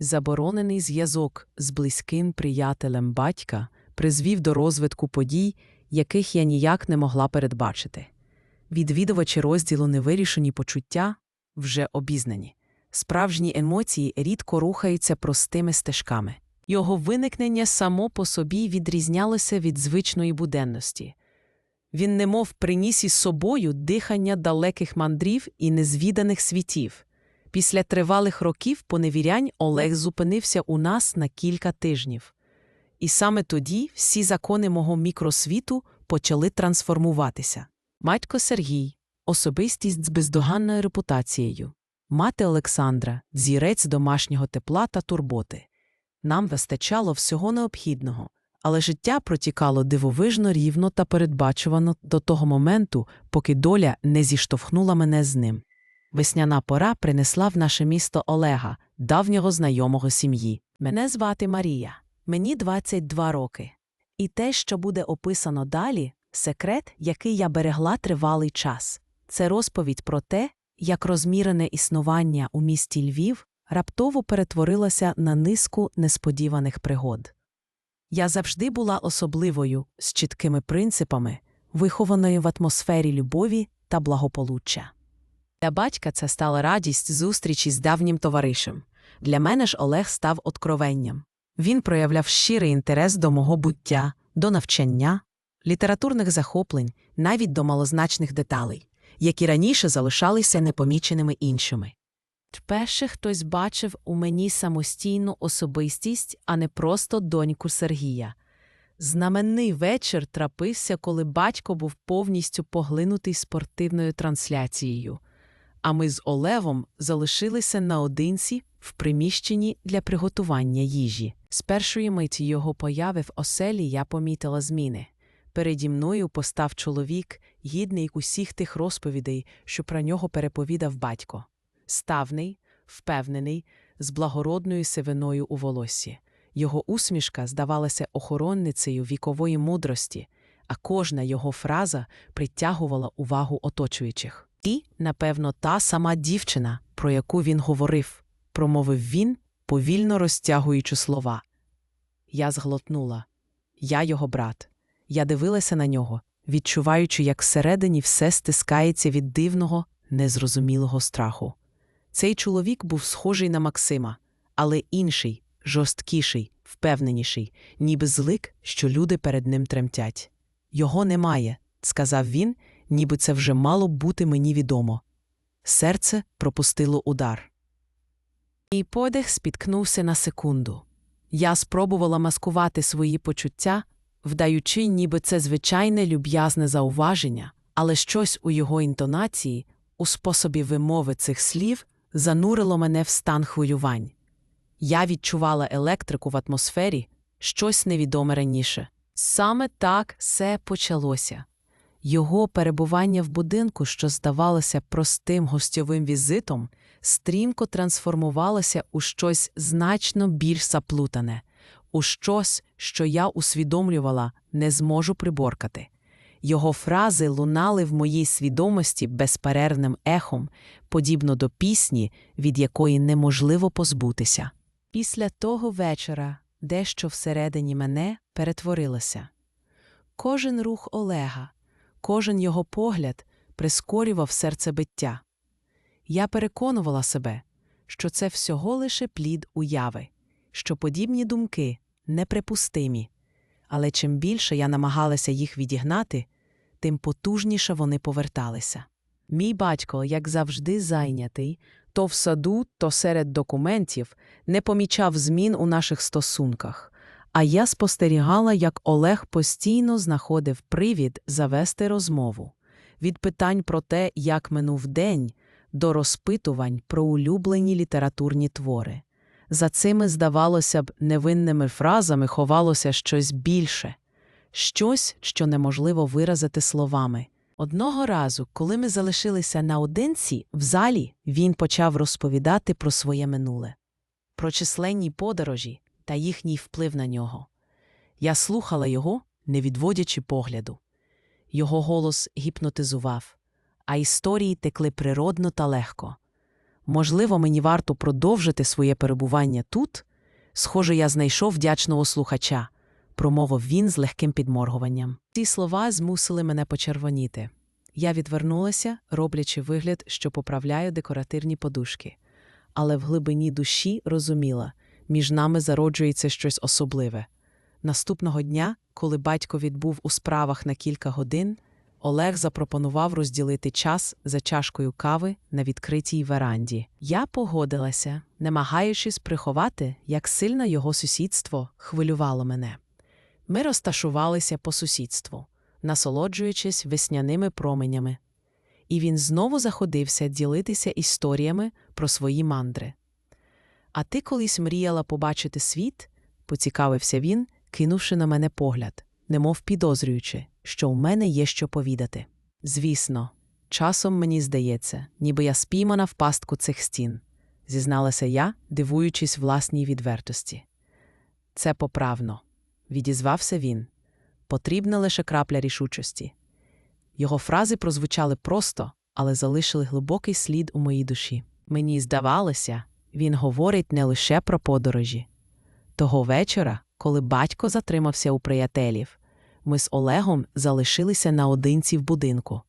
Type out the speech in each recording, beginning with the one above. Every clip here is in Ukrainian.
Заборонений зв'язок з близьким приятелем батька призвів до розвитку подій, яких я ніяк не могла передбачити. Відвідувачі розділу невирішені почуття вже обізнані. Справжні емоції рідко рухаються простими стежками. Його виникнення само по собі відрізнялося від звичної буденності. Він немов приніс із собою дихання далеких мандрів і незвіданих світів. Після тривалих років поневірянь Олег зупинився у нас на кілька тижнів. І саме тоді всі закони мого мікросвіту почали трансформуватися. Батько Сергій, особистість з бездоганною репутацією, мати Олександра, зірець домашнього тепла та турботи. Нам вистачало всього необхідного, але життя протікало дивовижно рівно та передбачувано до того моменту, поки доля не зіштовхнула мене з ним. Весняна пора принесла в наше місто Олега, давнього знайомого сім'ї. Мене звати Марія, мені 22 роки. І те, що буде описано далі, секрет, який я берегла тривалий час. Це розповідь про те, як розмірене існування у місті Львів раптово перетворилося на низку несподіваних пригод. Я завжди була особливою, з чіткими принципами, вихованою в атмосфері любові та благополуччя. Для батька це стала радість зустрічі з давнім товаришем. Для мене ж Олег став откровенням. Він проявляв щирий інтерес до мого буття, до навчання, літературних захоплень, навіть до малозначних деталей, які раніше залишалися непоміченими іншими. Вперше хтось бачив у мені самостійну особистість, а не просто доньку Сергія. Знаменний вечір трапився, коли батько був повністю поглинутий спортивною трансляцією, а ми з Олевом залишилися наодинці в приміщенні для приготування їжі. З першої миті його появи в оселі я помітила зміни. Переді мною постав чоловік, гідний усіх тих розповідей, що про нього переповідав батько. Ставний, впевнений, з благородною сивиною у волоссі. Його усмішка здавалася охоронницею вікової мудрості, а кожна його фраза притягувала увагу оточуючих. І, напевно, та сама дівчина, про яку він говорив, промовив він, повільно розтягуючи слова. Я зглотнула. Я його брат. Я дивилася на нього, відчуваючи, як всередині все стискається від дивного, незрозумілого страху. Цей чоловік був схожий на Максима, але інший, жорсткіший, впевненіший, ніби злик, що люди перед ним тремтять. Його немає, сказав він, ніби це вже мало бути мені відомо. Серце пропустило удар. Мій подих спіткнувся на секунду. Я спробувала маскувати свої почуття, вдаючи, ніби це звичайне люб'язне зауваження, але щось у його інтонації, у способі вимови цих слів, занурило мене в стан хвилювань. Я відчувала електрику в атмосфері, щось невідоме раніше. Саме так все почалося. Його перебування в будинку, що здавалося простим гостьовим візитом, стрімко трансформувалося у щось значно більш заплутане, у щось, що я усвідомлювала, не зможу приборкати. Його фрази лунали в моїй свідомості безперервним ехом, подібно до пісні, від якої неможливо позбутися. Після того вечора дещо всередині мене перетворилося. Кожен рух Олега, кожен його погляд прискорював серцебиття. Я переконувала себе, що це всього лише плід уяви, що подібні думки неприпустимі, але чим більше я намагалася їх відігнати, тим потужніше вони поверталися. Мій батько, як завжди, зайнятий, то в саду, то серед документів, не помічав змін у наших стосунках, а я спостерігала, як Олег постійно знаходив привід завести розмову від питань про те, як минув день, до розпитувань про улюблені літературні твори. За цими, здавалося б, невинними фразами ховалося щось більше, щось, що неможливо виразити словами. Одного разу, коли ми залишилися наодинці, в залі він почав розповідати про своє минуле, про численні подорожі та їхній вплив на нього. Я слухала його, не відводячи погляду. Його голос гіпнотизував, а історії текли природно та легко. Можливо, мені варто продовжити своє перебування тут? Схоже, я знайшов вдячного слухача, промовив він з легким підморгуванням. Ці слова змусили мене почервоніти. Я відвернулася, роблячи вигляд, що поправляю декоративні подушки. Але в глибині душі розуміла, між нами зароджується щось особливе. Наступного дня, коли батько відбув у справах на кілька годин, Олег запропонував розділити час за чашкою кави на відкритій веранді. Я погодилася, намагаючись приховати, як сильно його сусідство хвилювало мене. Ми розташувалися по сусідству, насолоджуючись весняними променями. І він знову заходився ділитися історіями про свої мандри. А ти колись мріяла побачити світ? поцікавився він, кинувши на мене погляд, немов підозрюючи, що у мене є що повідати. Звісно, часом мені здається, ніби я спіймана в пастку цих стін, зізналася я, дивуючись власній відвертості. Це поправно, відізвався він. Потрібна лише крапля рішучості. Його фрази прозвучали просто, але залишили глибокий слід у моїй душі. Мені здавалося, він говорить не лише про подорожі. Того вечора, коли батько затримався у приятелів, ми з Олегом залишилися наодинці в будинку.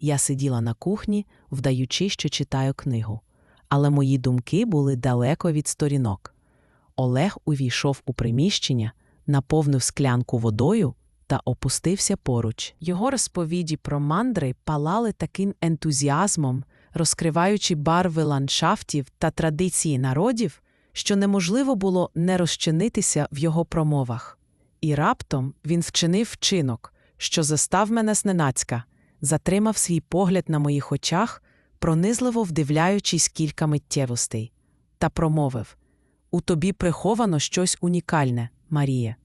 Я сиділа на кухні, вдаючи, що читаю книгу, але мої думки були далеко від сторінок. Олег увійшов у приміщення, наповнив склянку водою та опустився поруч. Його розповіді про мандри палали таким ентузіазмом, розкриваючи барви ландшафтів та традиції народів, що неможливо було не розчинитися в його промовах. І раптом він вчинив вчинок, що застав мене зненацька, затримав свій погляд на моїх очах, пронизливо вдивляючись кілька миттєвостей, та промовив У тобі приховано щось унікальне, Марія.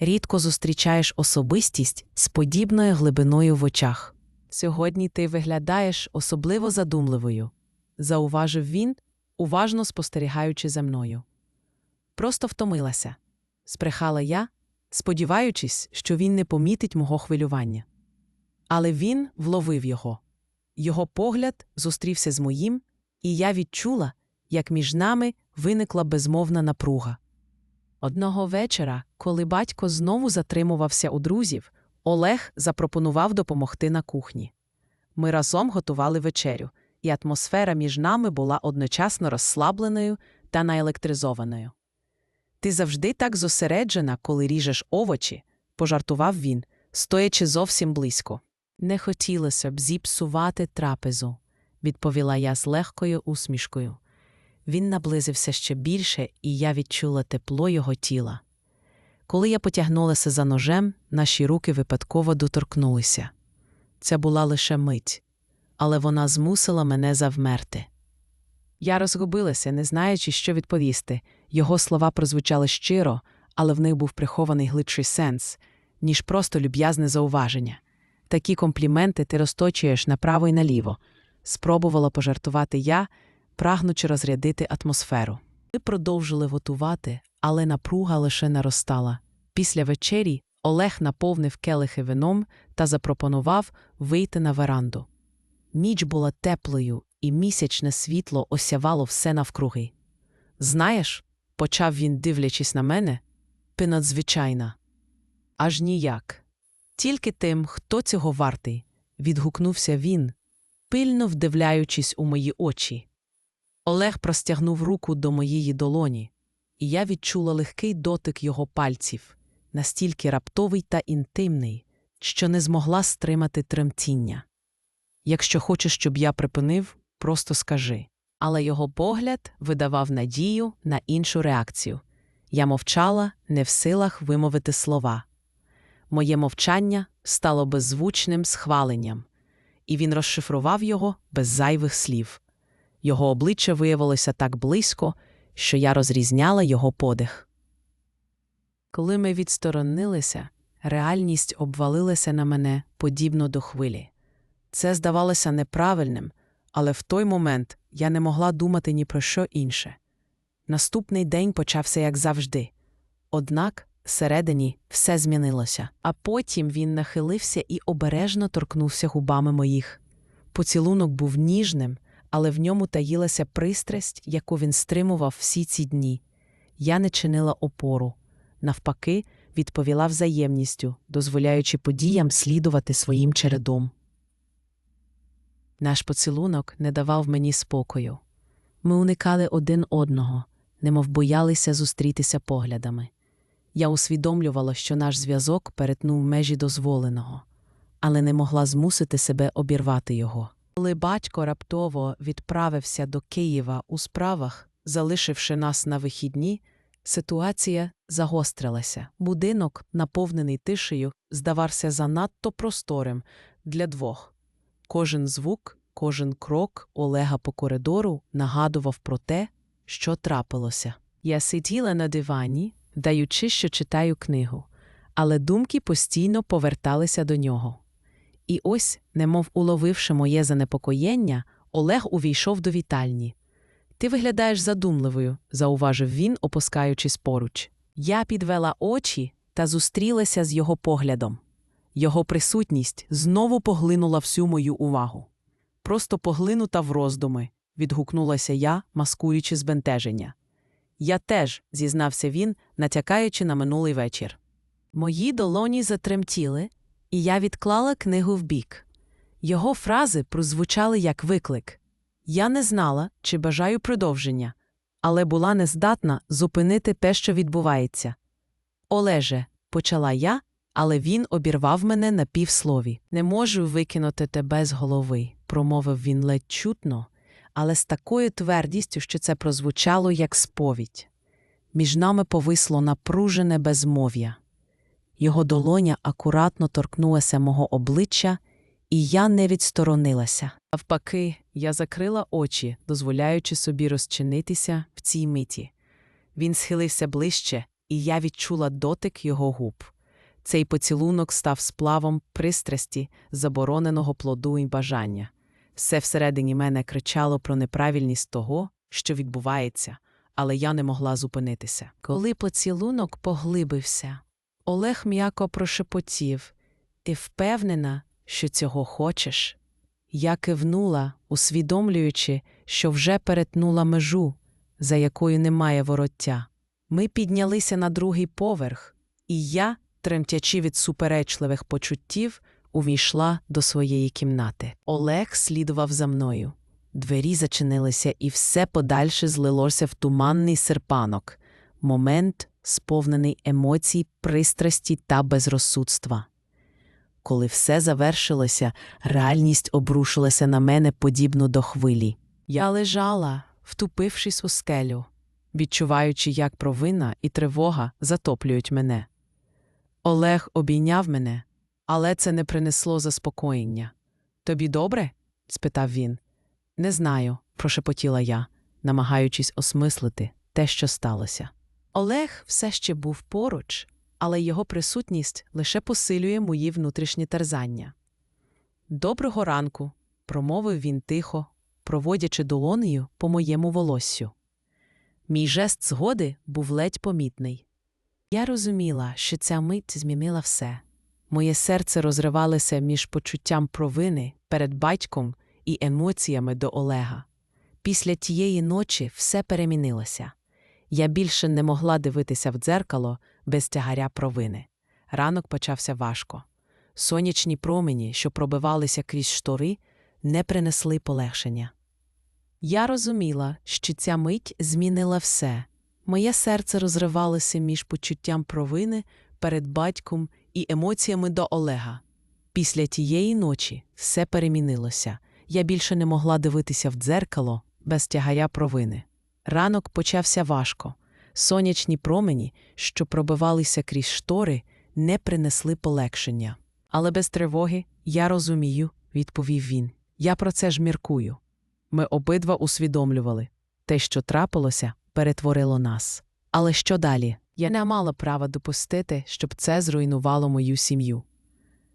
Рідко зустрічаєш особистість з подібною глибиною в очах. Сьогодні ти виглядаєш особливо задумливою, зауважив він, уважно спостерігаючи за мною. Просто втомилася, спрехала я, сподіваючись, що він не помітить мого хвилювання. Але він вловив його. Його погляд зустрівся з моїм, і я відчула, як між нами виникла безмовна напруга. Одного вечора, коли батько знову затримувався у друзів, Олег запропонував допомогти на кухні. Ми разом готували вечерю, і атмосфера між нами була одночасно розслабленою та наелектризованою. Ти завжди так зосереджена, коли ріжеш овочі, пожартував він, стоячи зовсім близько. Не хотілося б зіпсувати трапезу, відповіла я з легкою усмішкою. Він наблизився ще більше, і я відчула тепло його тіла. Коли я потягнулася за ножем, наші руки випадково доторкнулися. Це була лише мить, але вона змусила мене завмерти. Я розгубилася, не знаючи, що відповісти. Його слова прозвучали щиро, але в них був прихований глибший сенс, ніж просто люб'язне зауваження. Такі компліменти ти розточуєш направо і наліво. Спробувала пожартувати я, прагнучи розрядити атмосферу. Ми продовжили готувати, але напруга лише наростала. Після вечері Олег наповнив келихи вином та запропонував вийти на веранду. Ніч була теплою, і місячне світло осявало все навкруги. Знаєш, почав він, дивлячись на мене, ти надзвичайна. Аж ніяк. Тільки тим, хто цього вартий, відгукнувся він, пильно вдивляючись у мої очі. Олег простягнув руку до моєї долоні, і я відчула легкий дотик його пальців, настільки раптовий та інтимний, що не змогла стримати тремтіння. Якщо хочеш, щоб я припинив, просто скажи. Але його погляд видавав надію на іншу реакцію. Я мовчала, не в силах вимовити слова. Моє мовчання стало беззвучним схваленням, і він розшифрував його без зайвих слів. Його обличчя виявилося так близько, що я розрізняла його подих. Коли ми відсторонилися, реальність обвалилася на мене подібно до хвилі. Це здавалося неправильним, але в той момент я не могла думати ні про що інше. Наступний день почався як завжди. Однак всередині все змінилося, а потім він нахилився і обережно торкнувся губами моїх. Поцілунок був ніжним, але в ньому таїлася пристрасть, яку він стримував всі ці дні. Я не чинила опору. Навпаки, відповіла взаємністю, дозволяючи подіям слідувати своїм чередом. Наш поцілунок не давав мені спокою. Ми уникали один одного, немов боялися зустрітися поглядами. Я усвідомлювала, що наш зв'язок перетнув межі дозволеного, але не могла змусити себе обірвати його. Коли батько раптово відправився до Києва у справах, залишивши нас на вихідні, ситуація загострилася. Будинок, наповнений тишею, здавався занадто просторим для двох. Кожен звук, кожен крок Олега по коридору нагадував про те, що трапилося. Я сиділа на дивані, даючи, що читаю книгу, але думки постійно поверталися до нього. І ось, немов уловивши моє занепокоєння, Олег увійшов до вітальні. Ти виглядаєш задумливою, зауважив він, опускаючись поруч. Я підвела очі та зустрілася з його поглядом. Його присутність знову поглинула всю мою увагу. Просто поглинута в роздуми, відгукнулася я, маскуючи збентеження. Я теж, зізнався він, натякаючи на минулий вечір. Мої долоні затремтіли, і я відклала книгу вбік. Його фрази прозвучали як виклик. Я не знала, чи бажаю продовження, але була нездатна зупинити те, що відбувається. Олеже, почала я, але він обірвав мене на півслові. Не можу викинути тебе з голови, промовив він ледь чутно, але з такою твердістю, що це прозвучало як сповідь. Між нами повисло напружене безмов'я. Його долоня акуратно торкнулася мого обличчя, і я не відсторонилася. Навпаки, я закрила очі, дозволяючи собі розчинитися в цій миті. Він схилився ближче, і я відчула дотик його губ. Цей поцілунок став сплавом пристрасті, забороненого плоду і бажання. Все всередині мене кричало про неправильність того, що відбувається, але я не могла зупинитися. Коли поцілунок поглибився, Олег м'яко прошепотів Ти впевнена, що цього хочеш? Я кивнула, усвідомлюючи, що вже перетнула межу, за якою немає вороття. Ми піднялися на другий поверх, і я, тремтячи від суперечливих почуттів, увійшла до своєї кімнати. Олег слідував за мною. Двері зачинилися, і все подальше злилося в туманний серпанок, момент, сповнений емоцій, пристрасті та безрозсудства. Коли все завершилося, реальність обрушилася на мене подібно до хвилі. Я лежала, втупившись у скелю, відчуваючи, як провина і тривога затоплюють мене. Олег обійняв мене, але це не принесло заспокоєння. Тобі добре? спитав він. Не знаю, прошепотіла я, намагаючись осмислити те, що сталося. Олег все ще був поруч, але його присутність лише посилює мої внутрішні терзання. Доброго ранку, промовив він тихо, проводячи долонею по моєму волоссю. Мій жест згоди був ледь помітний. Я розуміла, що ця мить змінила все. Моє серце розривалося між почуттям провини перед батьком і емоціями до Олега. Після тієї ночі все перемінилося. Я більше не могла дивитися в дзеркало без тягаря провини. Ранок почався важко. Сонячні промені, що пробивалися крізь штори, не принесли полегшення. Я розуміла, що ця мить змінила все. Моє серце розривалося між почуттям провини перед батьком і емоціями до Олега. Після тієї ночі все перемінилося. Я більше не могла дивитися в дзеркало без тягаря провини. Ранок почався важко. Сонячні промені, що пробивалися крізь штори, не принесли полегшення. Але без тривоги я розумію, відповів він. Я про це ж міркую. Ми обидва усвідомлювали те, що трапилося, перетворило нас. Але що далі? Я не мала права допустити, щоб це зруйнувало мою сім'ю.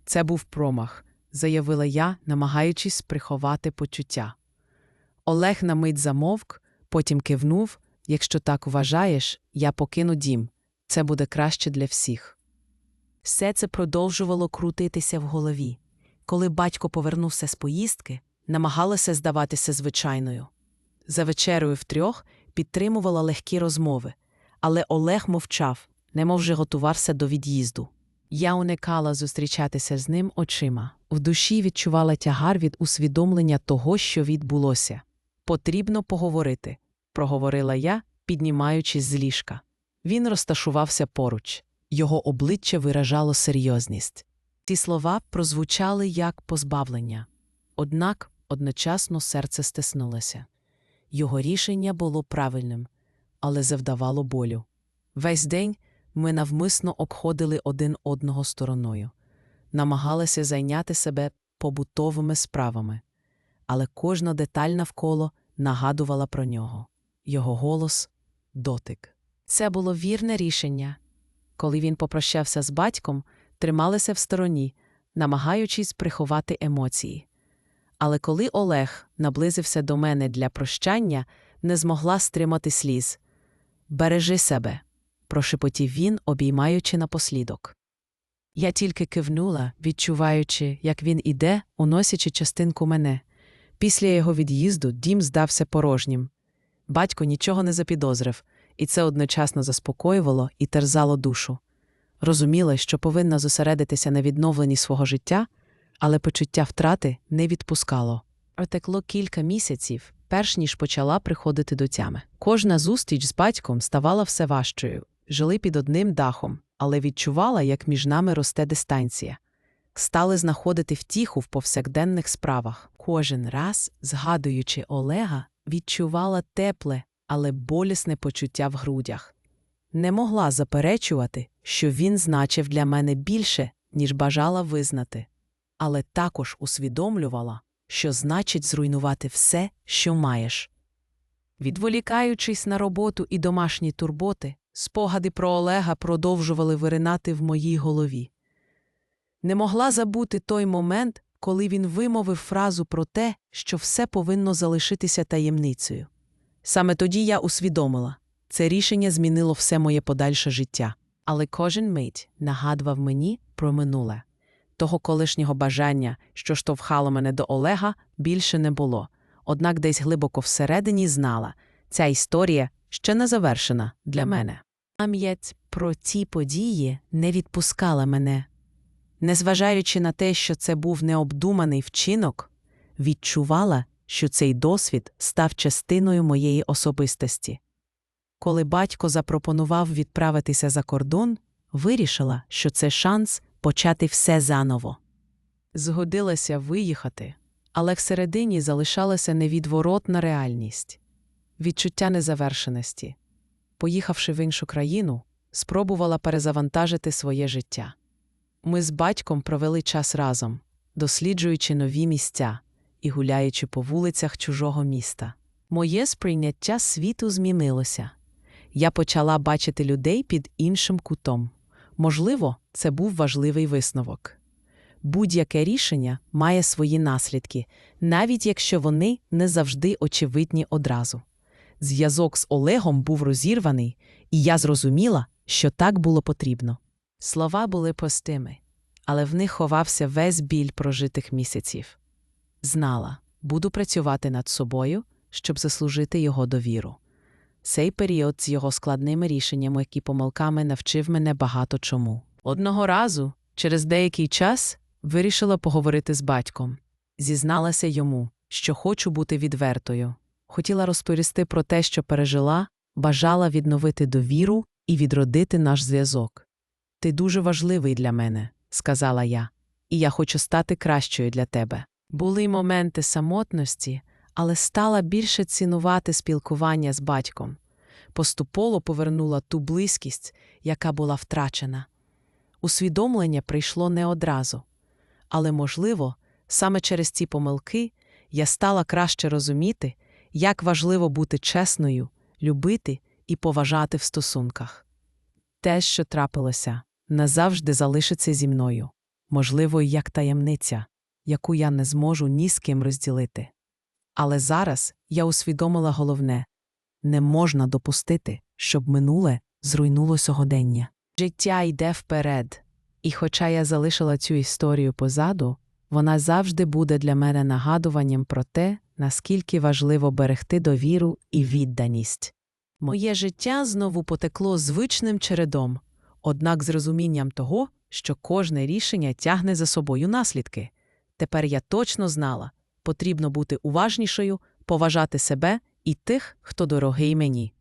Це був промах, заявила я, намагаючись приховати почуття. Олег на мить замовк, потім кивнув якщо так вважаєш, я покину дім. Це буде краще для всіх. Все це продовжувало крутитися в голові. Коли батько повернувся з поїздки, намагалася здаватися звичайною. За вечерою втрьох підтримувала легкі розмови, але Олег мовчав, немов же готувався до від'їзду. Я уникала зустрічатися з ним очима. В душі відчувала тягар від усвідомлення того, що відбулося. Потрібно поговорити, проговорила я, піднімаючись з ліжка. Він розташувався поруч, його обличчя виражало серйозність. Ці слова прозвучали як позбавлення. Однак одночасно серце стиснулося. Його рішення було правильним, але завдавало болю. Весь день ми навмисно обходили один одного стороною, намагалися зайняти себе побутовими справами, але кожна деталь навколо нагадувала про нього його голос, дотик. Це було вірне рішення. Коли він попрощався з батьком, трималися в стороні, намагаючись приховати емоції. Але коли Олег наблизився до мене для прощання, не змогла стримати сліз. Бережи себе, прошепотів він, обіймаючи напослідок. Я тільки кивнула, відчуваючи, як він іде, уносячи частинку мене. Після його від'їзду дім здався порожнім. Батько нічого не запідозрив, і це одночасно заспокоювало і терзало душу. Розуміла, що повинна зосередитися на відновленні свого життя, але почуття втрати не відпускало. Отекло кілька місяців, перш ніж почала приходити до тями. Кожна зустріч з батьком ставала все важчою. Жили під одним дахом, але відчувала, як між нами росте дистанція. Стали знаходити втіху в повсякденних справах. Кожен раз, згадуючи Олега, відчувала тепле, але болісне почуття в грудях. Не могла заперечувати, що він значив для мене більше, ніж бажала визнати, але також усвідомлювала, що значить зруйнувати все, що маєш. Відволікаючись на роботу і домашні турботи, спогади про Олега продовжували виринати в моїй голові. Не могла забути той момент, коли він вимовив фразу про те, що все повинно залишитися таємницею. Саме тоді я усвідомила це рішення змінило все моє подальше життя, але кожен мить нагадував мені про минуле. Того колишнього бажання, що штовхало мене до Олега, більше не було. Однак десь глибоко всередині знала ця історія ще не завершена для мене. Пам'ять про ці події не відпускала мене. Незважаючи на те, що це був необдуманий вчинок, відчувала, що цей досвід став частиною моєї особистості. Коли батько запропонував відправитися за кордон, вирішила, що це шанс почати все заново. Згодилася виїхати, але всередині залишалася невідворотна реальність, відчуття незавершеності. Поїхавши в іншу країну, спробувала перезавантажити своє життя. Ми з батьком провели час разом, досліджуючи нові місця і гуляючи по вулицях чужого міста. Моє сприйняття світу змінилося. Я почала бачити людей під іншим кутом. Можливо, це був важливий висновок. Будь-яке рішення має свої наслідки, навіть якщо вони не завжди очевидні одразу. Зв'язок з Олегом був розірваний, і я зрозуміла, що так було потрібно. Слова були простими, але в них ховався весь біль прожитих місяців. Знала, буду працювати над собою, щоб заслужити його довіру. Цей період з його складними рішеннями і помилками навчив мене багато чому. Одного разу, через деякий час, вирішила поговорити з батьком. Зізналася йому, що хочу бути відвертою. Хотіла розповісти про те, що пережила, бажала відновити довіру і відродити наш зв'язок. Ти дуже важливий для мене, сказала я, і я хочу стати кращою для тебе. Були моменти самотності, але стала більше цінувати спілкування з батьком. Поступово повернула ту близькість, яка була втрачена. Усвідомлення прийшло не одразу, але, можливо, саме через ці помилки я стала краще розуміти, як важливо бути чесною, любити і поважати в стосунках. Те, що трапилося, назавжди залишиться зі мною, можливо, як таємниця, яку я не зможу ні з ким розділити. Але зараз я усвідомила головне не можна допустити, щоб минуле зруйнуло сьогодення. Життя йде вперед, і хоча я залишила цю історію позаду, Вона завжди буде для мене нагадуванням про те, наскільки важливо берегти довіру і відданість. Моє життя знову потекло звичним чередом, однак з розумінням того, що кожне рішення тягне за собою наслідки. Тепер я точно знала, потрібно бути уважнішою, поважати себе і тих, хто дорогий мені.